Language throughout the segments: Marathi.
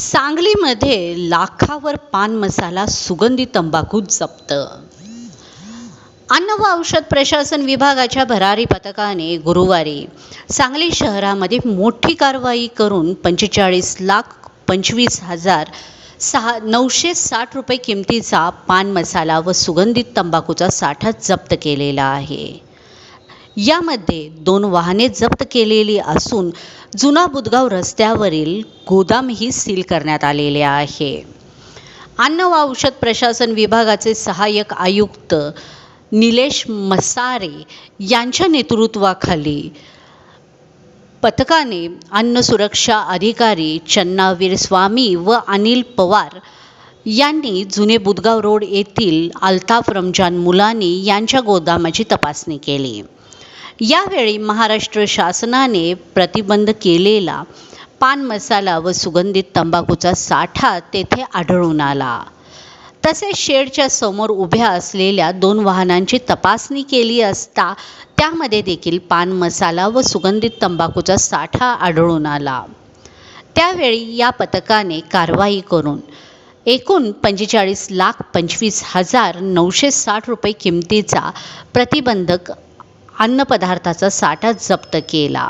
सांगलीमध्ये लाखावर पान मसाला सुगंधी तंबाखू जप्त. अन्न व औषध प्रशासन विभागाच्या भरारी पथकाने गुरुवारी सांगली शहरामध्ये मोठी कारवाई करून पंचेचाळीस लाख पंचवीस हजार सहा नऊशे साठ रुपये किमतीचा पान मसाला व सुगंधित तंबाखूचा साठा जप्त केलेला आहे. यामध्ये दोन वाहने जप्त केलेली असून जुना बुदगाव रस्त्यावरील गोदामही सील करण्यात आलेले आहे. अन्न व औषध प्रशासन विभागाचे सहाय्यक आयुक्त निलेश मसारे यांच्या नेतृत्वाखाली पथकाने अन्न सुरक्षा अधिकारी चन्नावीर स्वामी व अनिल पवार यांनी जुने बुदगाव रोड येथील अल्ताफ रमजान मुलानी यांच्या गोदामाची तपासणी केली. यावेळी महाराष्ट्र शासनाने प्रतिबंध केलेला पान मसाला व सुगंधित तंबाखूचा साठा तेथे आढळून आला. तसेच शेडच्या समोर उभ्या असलेल्या दोन वाहनांची तपासणी केली असता त्यामध्ये देखील पान मसाला व सुगंधित तंबाखूचा साठा आढळून आला. त्यावेळी या पथकाने कारवाई करून एकूण पंचेचाळीस लाख पंचवीस हजार नऊशे साठ रुपये किमतीचा प्रतिबंधक अन्नपदार्थाचा साठा जप्त केला.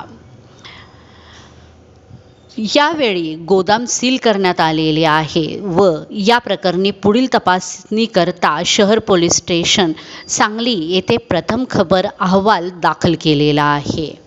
यावेळी गोदाम सील करण्यात आलेले आहे व या प्रकरणी पुढील तपासणी करता शहर पोलीस स्टेशन सांगली येथे प्रथम खबर अहवाल दाखल केलेला आहे.